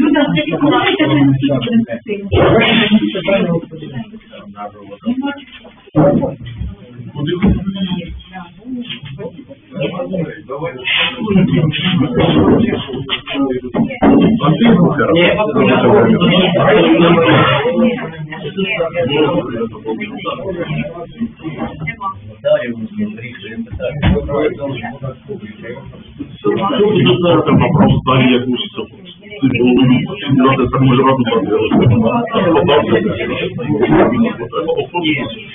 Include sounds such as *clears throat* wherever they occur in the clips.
Люда, ти покупайте принципи. Це вопрос далі якусь це може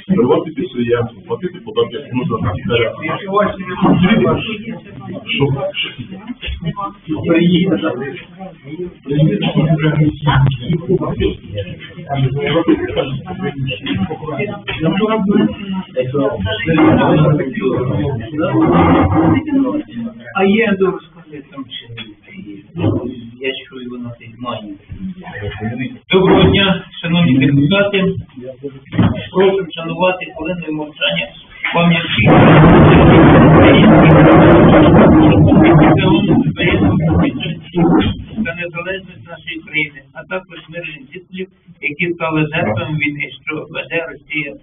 Привати підприємство, платити податки, як можна Що? А є я чую воно десь має. Доброго дня, шановні депутати. Прошу вшанувати хвилиною мовчання пам'ятки та незалежність нашої країни, а також мирних жителів, які стали жертвами війни, що веде Росія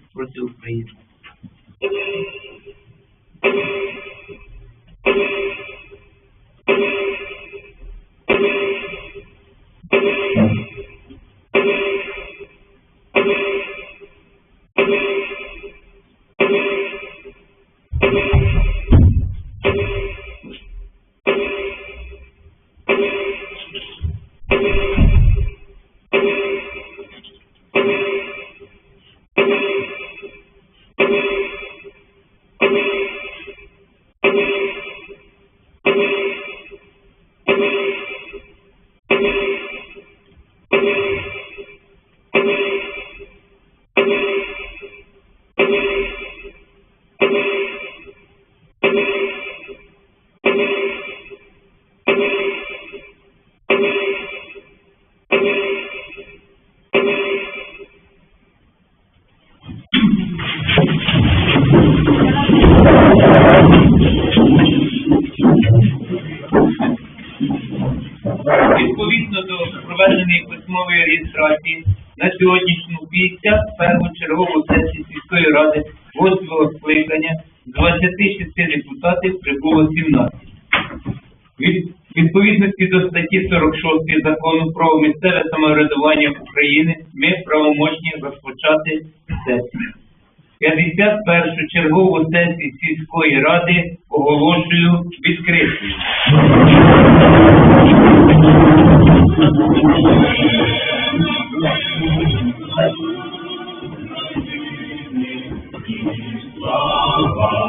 17 прикола 17. Від відповідності до статті 46 закону про місцеве самоврядування України ми правомочні розпочати сесію. 51 чергову сесію сільської ради оголошую відкритою. Слава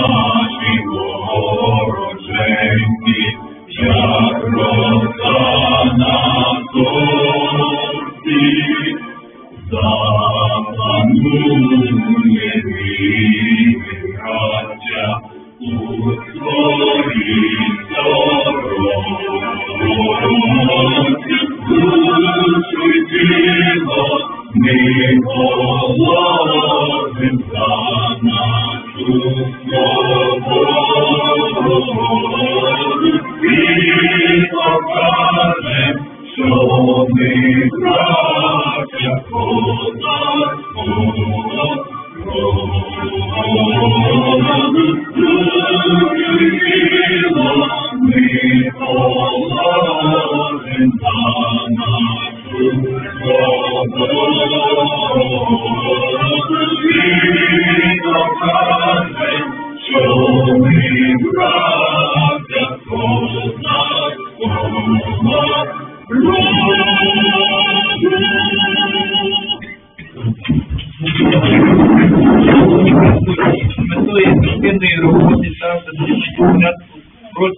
glory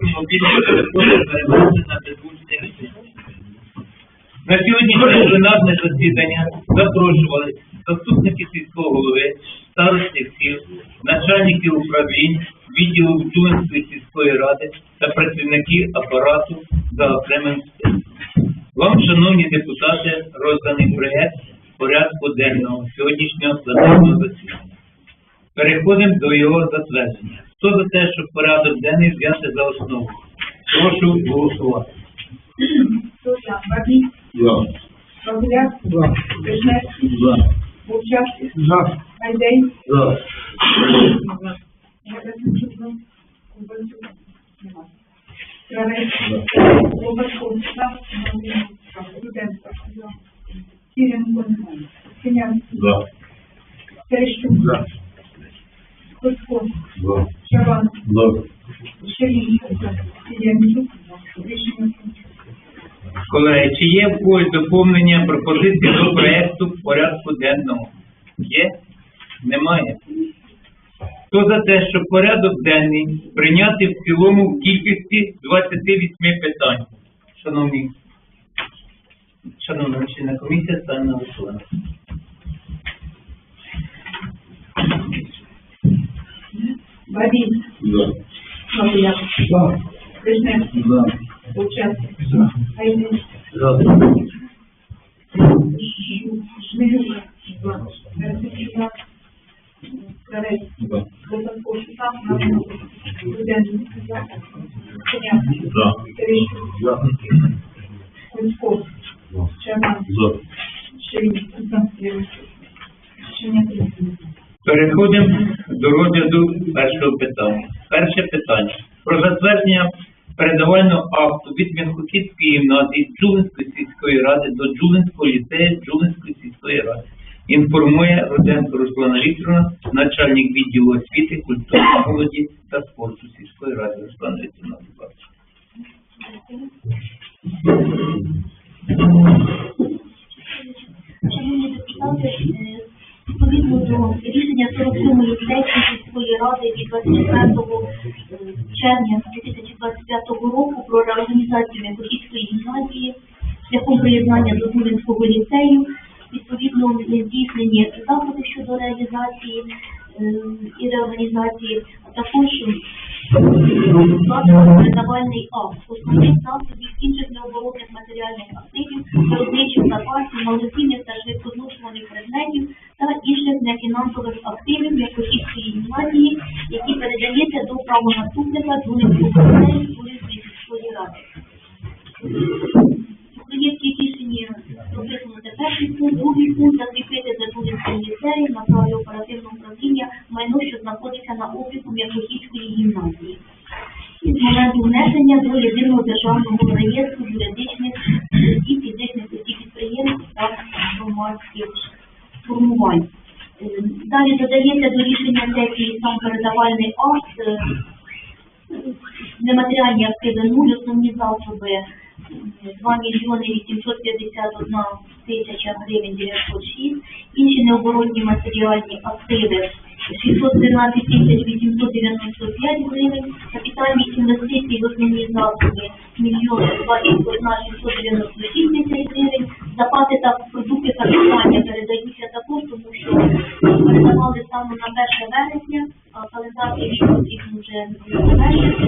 на. На сьогоднішнє пленарне засідання запрошували заступники сільського голови, старостів сіл, начальників управлінь, відділу Джунської сільської ради та працівники апарату за окремим списком. Вам, шановні депутати, розданий проект порядку денного сьогоднішнього пленарного засідання. Переходимо до його затвердження. Хто за те, щоб порядок денний взяти за основу? Прошу голосувати. Хто за? Бабій, За. Вишневський, Вовчанський, Гайдей, За. Кубанчук, нема. Кравець, Лобашко, за, Руденко, Киренко, Синяк, За. Терещук, За. Ходько, За. Чабан, За. Ширинко, Сиденчук, рішення прийнято. Колеги, чи є в когось доповнення пропозиції до проекту порядку денного? Є? Немає. Хто за те, щоб порядок денний прийняти в цілому в кількості 28 питань? Шановні, шановна члена комісія, стане на голосування. Бабій, За. Павляк, Вишневський, Переходимо до розгляду першого питання. Перше питання. Про затвердження передавального акту від Мінхокітської гімназії Джулинської сільської ради до Джулинського ліцею Джулинської сільської ради. Інформує Руденко Руслана Вікторовна, начальник відділу освіти, культури, молоді та спорту сільської ради. Руслан Вікторовна. Шановні депутати, е, відповідно до рішення 47-ї сесії сільської ради від 25 червня 2025 року про реорганізацію Миколаївської гімназії шляхом приєднання до Гулинського ліцею, відповідно здійснені заходи щодо реалізації е, і реорганізації, а також передавальний акт. Основних засобів інших необоротних матеріальних активів, виробничих запасів, магазинів та швидкозношуваних предметів та інших нефінансових активів Миколаївської гімназії, які передається до правонаступника Дунинського ліцею сільської ради. У проєкті рішення прописано перший пункт, другий пункт закріпити за Дунинським ліцеєм на праві оперативного управління майно, що знаходиться на обліку М'якохівської передавальний акт, е, нематеріальні активи нуль, основні засоби е, 2 мільйони 851 тисяча гривень 906, інші необоротні матеріальні активи 613 тисяч 895 гривень, капітальні інвестиції в основні засоби мільйон 21 696 тисяч гривень, запаси та продукти харчування передаються також, тому що передавали станом на 1 вересня, календарний рік потрібно вже завершити.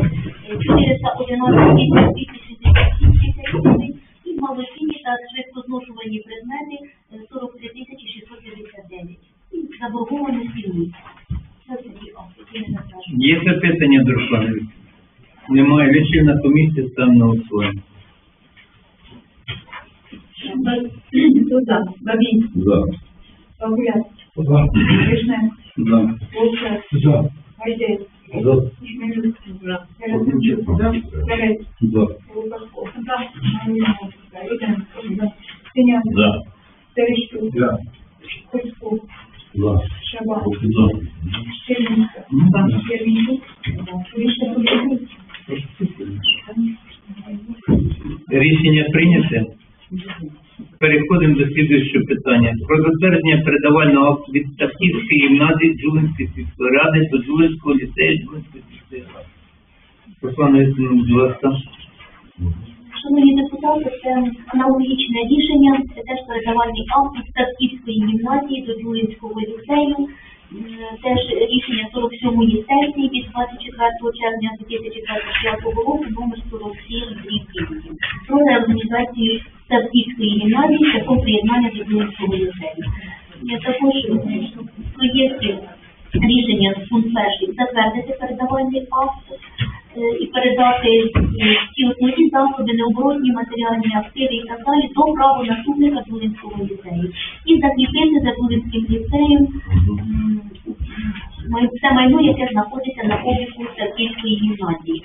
Е, 411 267 тисяч гривень і малосінні та швидкозношувані предмети е, 43 тисячі 659. І заборгованості нуль. Це такі які не затверджені. Є запитання до Руслана Вікторовна? Немає. Рішення на комісії стане на голосування. Хто за? Бабій, За. Павляк, За. Вишневський, За. Вовчанський, За. Гайдей, За. Кравець, За. Лобашко, Руденко, Синяк, За. Терещук, За. Ходько, За. Чабан, За. Киренчук, рішення прийнято. Переходимо до слідуючого питання. Про затвердження передавального акту від Птахівської гімназії Джулинської сільської ради до Джулинського ліцею Джулинської сільської ради. Руслана Вікторовна, будь ласка. Шановні депутати, це аналогічне рішення, це теж передавальний акт від Статківської гімназії до Джулинського ліцею. М, Теж рішення 47-ї сесії від 24 червня 2025 року, номер 47 дріб про реорганізацію Статківської гімназії шляхом приєднання до Джулінського ліцею. Я також в проєкті рішення пункт перший затвердити передавальний акт е, і передати е, ті основні засоби, необоротні матеріальні активи і так далі до правонаступника Дулинського ліцею. І закріпити за Дулинським ліцеєм все майно, яке знаходиться на обліку Сергійської гімназії.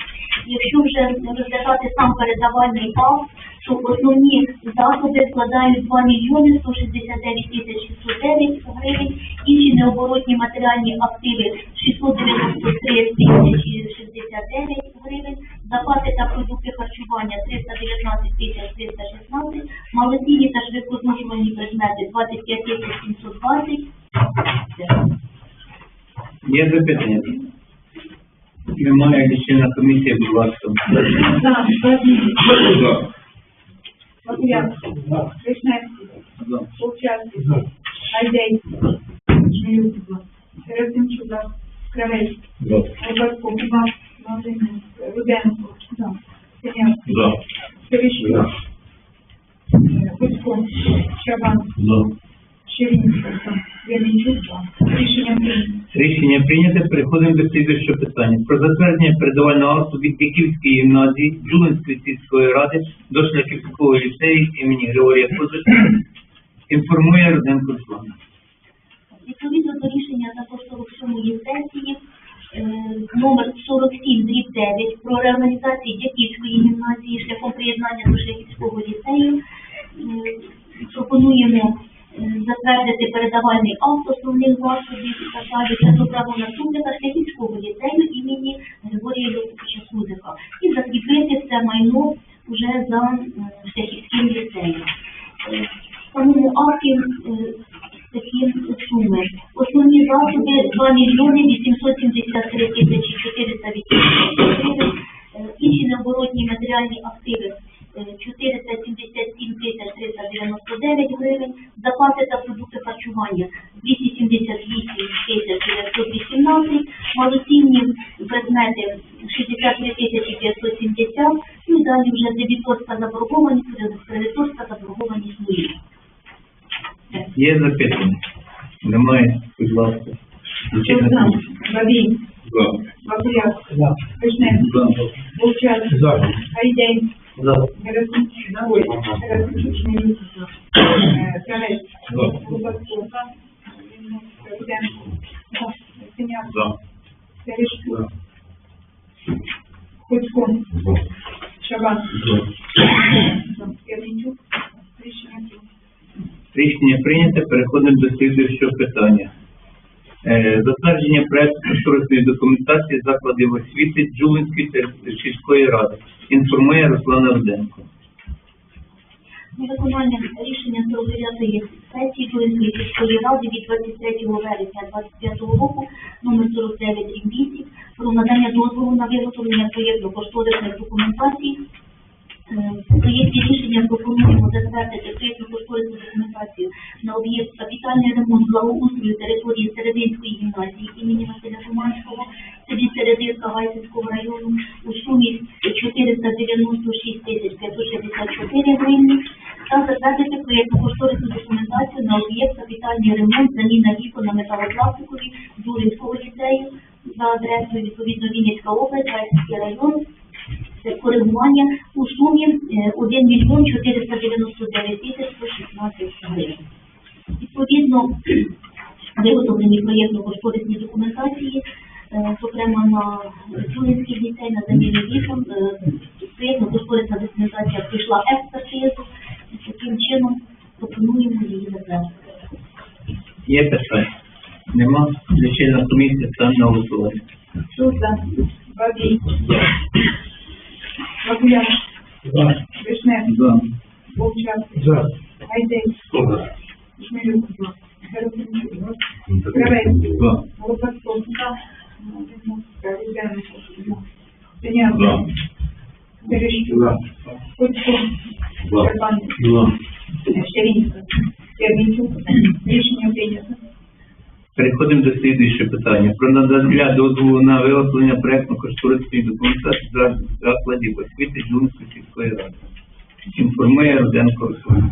Якщо вже розглядати сам передавальний акт, то основні засоби складають 2 мільйони 169 тисяч 609 гривень, інші необоротні матеріальні активи 693 тисячі 69 гривень, запаси та продукти харчування 319 тисяч 316, малозійні та швидкозношувальні предмети 25 тисяч 720. Є запитання? Немає лічильна комісія, будь ласка. За. Бабій. Вакуляцький. Вишневський. Полчанський. Айдей. Шмілюк. Терезинчук. Кравець. Лобацько. Руденко. За. Терещук. Кузько. Шабан. За. Рішення прийнято. Рішення прийнято. Переходимо до слідуючого питання. Про затвердження передавального акту від гімназії Джулинської сільської ради до Шляхівського ліцею імені Григорія Козака. Інформує Руденко Руслан. Відповідно до рішення також 47-ї сесії е, номер 47 дріб 9 про реорганізацію Дяківської гімназії шляхом приєднання до Шляхівського ліцею е, пропонуємо затвердити передавальний акт основних засобів і це до правонаступника Шляхівського ліцею імені Григорія Йосиповича Кузика і закріпити це майно вже за е, Шляхівським ліцеєм. Е, В самому акті е, такі суми. Основні засоби 2 мільйони 873 570, ну і далі вже дебіторська заборгованість, кредиторська заборгованість нулі. Є запитання? Немає, будь ласка. Бабій. Руденко. Синяк. За. Кузько. Шабан. Яничук. Рішення прийнято. Рішення прийнято. Переходимо до слідуючого питання. Е, Затвердження проекту кошторисної документації закладів освіти Джулинської сільської ради. Інформує Руслана Руденко. На виконання рішення 49-ї сесії Журинської сільської ради від 23 вересня 2025 року номер 49 8 про надання дозволу на виготовлення проєктно-кошторисних документацій. Е, В проєкті рішення пропонуємо затвердити проєктно-кошторисну документацію на об'єкт капітальний ремонт благоустрою території Серединської гімназії імені Василя Туманського, селі Серединка Гайсинського району у сумі 496 тисяч 564 гривні та затвердити проєктно-кошторисну документацію на об'єкт капітальний ремонт заміна вікон на металопластикові Дуринського ліцею за адресою відповідно Вінницька область, Гайсинський район, коригування у сумі е, 1 мільйон 499 тисяч 116 гривень. Відповідно, *clears throat* виготовлені проєктно-кошторисні документації, е, зокрема на Тюринський ліцей, на заміну вікон, е, проєктно-кошторисна документація пройшла експертизу, таким чином пропонуємо її затвердити. Є питання? Нема? Лічильна комісія стане на голосування. Суса. Бабій. Вакуляцький. Вишневський. За. Полчанський. За. Айдей. За. Шмілюк. Терезинчук. Кравець. За. Лобацько. Руденко. Синяк. За. Сергійчук. Рішення прийнято. Переходимо до слідуючого питання. Про надання дозволу на виготовлення проектно-кошторисної документації за закладів освіти Жунської сільської ради. Інформує Руденко Руслан.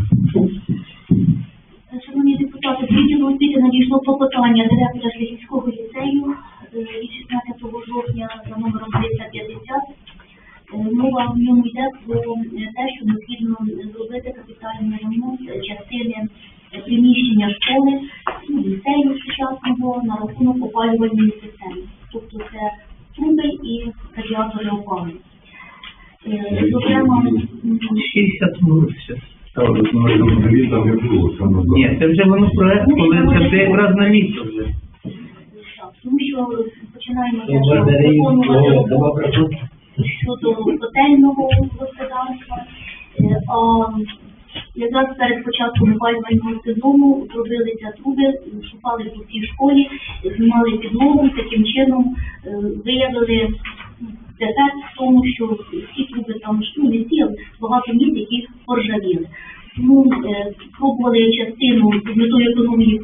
Шановні депутати, з відділу освіти надійшло клопотання директора Шляхівського ліцею е, від 16 жовтня за номером 350. Е, Мова в ньому йде про те, що необхідно ремонт частини е, приміщення школи, ну, ліцею сучасного на рахунок опалювальної системи. Тобто це труби і радіатори опалення. Е, Зокрема, 60 мурсів ставили на Там не було, там не було. Ні, це вже воно проект, коли це буде якраз на літо вже. Тому що починаємо виконувати щодо котельного господарства. Якраз перед початком опалювального сезону зробилися труби, шукали по всій школі, знімали підлогу, таким чином е, виявили дефект в тому, що всі труби там ну, не всі, але багато міст, які поржавіли. Тому е, пробували частину з метою економії